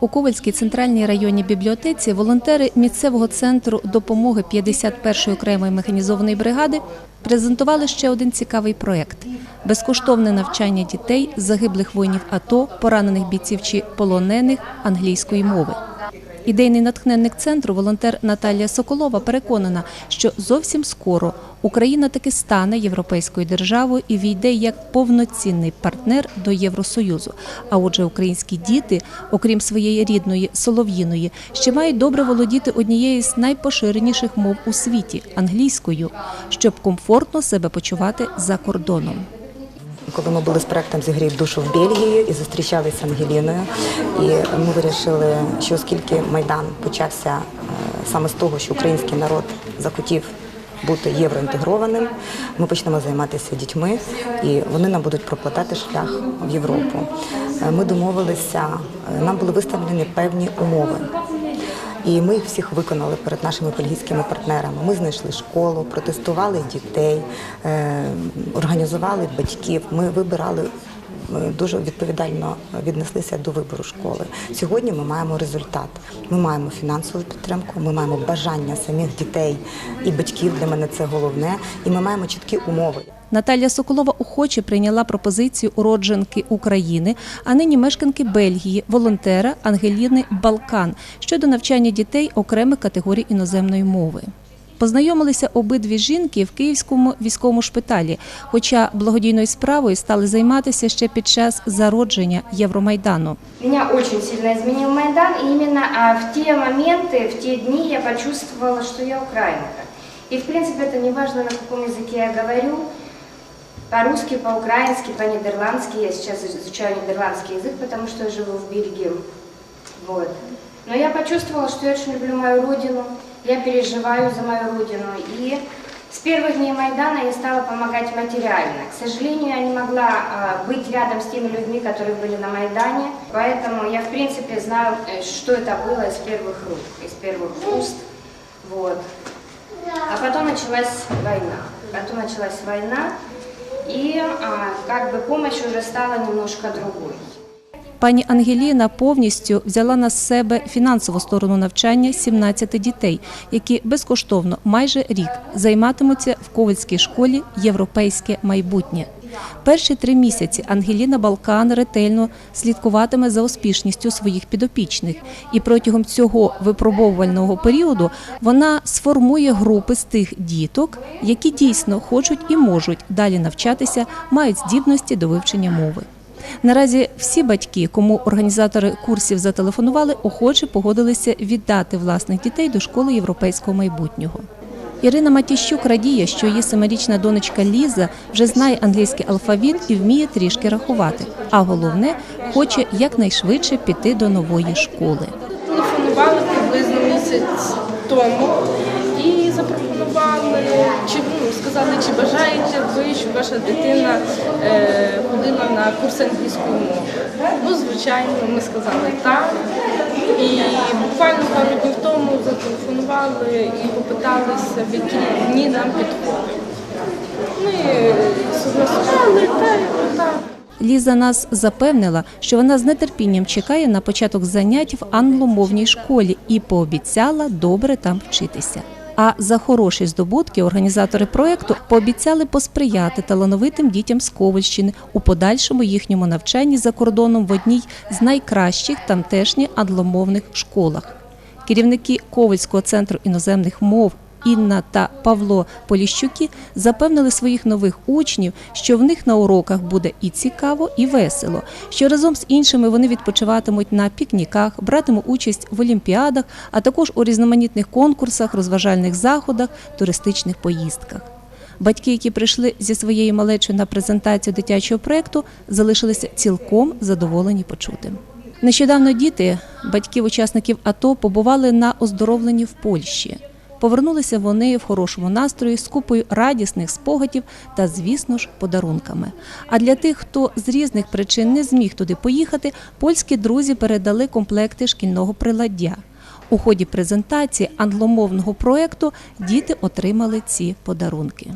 У Ковальській центральній районній бібліотеці волонтери місцевого центру допомоги 51-ї окремої механізованої бригади презентували ще один цікавий проект – безкоштовне навчання дітей, загиблих воїнів АТО, поранених бійців чи полонених англійської мови. Ідейний натхненник центру, волонтер Наталія Соколова, переконана, що зовсім скоро Україна таки стане європейською державою і війде як повноцінний партнер до Євросоюзу. А отже, українські діти, окрім своєї рідної солов'їної, ще мають добре володіти однією з найпоширеніших мов у світі англійською, щоб комфортно себе почувати за кордоном. Коли ми були з проектом «Зігрій душу в Бельгії і зустрічалися з Ангеліною, і ми вирішили, що оскільки Майдан почався е, саме з того, що український народ захотів бути євроінтегрованим, ми почнемо займатися дітьми, і вони нам будуть прокладати шлях в Європу. Е, Ми домовилися, е, нам були виставлені певні умови. І ми їх всіх виконали перед нашими бельгійськими партнерами. Ми знайшли школу, протестували дітей, е, організували батьків. Ми вибирали. Дуже відповідально віднеслися до вибору школи. Сьогодні ми маємо результат. Ми маємо фінансову підтримку, ми маємо бажання самих дітей і батьків. Для мене це головне, і ми маємо чіткі умови. Наталія Соколова охоче прийняла пропозицію уродженки України, а нині мешканки Бельгії, волонтера Ангеліни Балкан щодо навчання дітей окремих категорій іноземної мови. Познайомилися обидві жінки в Київському військовому шпиталі, хоча благодійною справою стали займатися ще під час зародження Євромайдану. Меня очень сильно изменил Майдан, и именно а, в те моменты, в те дни я почувствовала, что я украинка. И, в принципе, это не важно, на каком языке я говорю, по-русски, по-украински, по-нидерландски. Я сейчас изучаю нидерландский язык, потому что я живу в Бельгии. Вот. Но я почувствовала, что я очень люблю мою родину, я переживаю за мою родину. И с первых дней Майдана я стала помогать материально. К сожалению, я не могла а, быть рядом с теми людьми, которые были на Майдане. Поэтому я, в принципе, знаю, э, что это было из первых рук, из первых уст. Вот. А потом началась война. Потом началась война, и а, как бы помощь уже стала немножко другой. Пані Ангеліна повністю взяла на себе фінансову сторону навчання 17 дітей, які безкоштовно майже рік займатимуться в Ковальській школі Європейське майбутнє. Перші три місяці Ангеліна Балкан ретельно слідкуватиме за успішністю своїх підопічних, і протягом цього випробовувального періоду вона сформує групи з тих діток, які дійсно хочуть і можуть далі навчатися, мають здібності до вивчення мови. Наразі всі батьки, кому організатори курсів зателефонували, охоче погодилися віддати власних дітей до школи європейського майбутнього. Ірина Матіщук радіє, що її семирічна донечка Ліза вже знає англійський алфавіт і вміє трішки рахувати. А головне, хоче якнайшвидше піти до нової школи. Телефонували приблизно місяць тому і запропонували, чи ну, сказали, чи бажаєте ви, щоб ваша дитина е, ходила на курс англійської мови. Ну, звичайно, ми сказали так. І буквально пару днів тому зателефонували і попиталися, в які дні нам підходить. Ми согласували, так, так. Ліза нас запевнила, що вона з нетерпінням чекає на початок занять в англомовній школі і пообіцяла добре там вчитися. А за хороші здобутки організатори проєкту пообіцяли посприяти талановитим дітям з Ковальщини у подальшому їхньому навчанні за кордоном в одній з найкращих тамтешніх англомовних школах. Керівники Ковальського центру іноземних мов Інна та Павло Поліщуки запевнили своїх нових учнів, що в них на уроках буде і цікаво, і весело, що разом з іншими вони відпочиватимуть на пікніках, братимуть участь в олімпіадах, а також у різноманітних конкурсах, розважальних заходах, туристичних поїздках. Батьки, які прийшли зі своєю малечою на презентацію дитячого проєкту, залишилися цілком задоволені почутим. Нещодавно діти, батьків учасників АТО, побували на оздоровленні в Польщі. Повернулися вони в хорошому настрої з купою радісних спогадів та, звісно ж, подарунками. А для тих, хто з різних причин не зміг туди поїхати, польські друзі передали комплекти шкільного приладдя. У ході презентації англомовного проєкту діти отримали ці подарунки.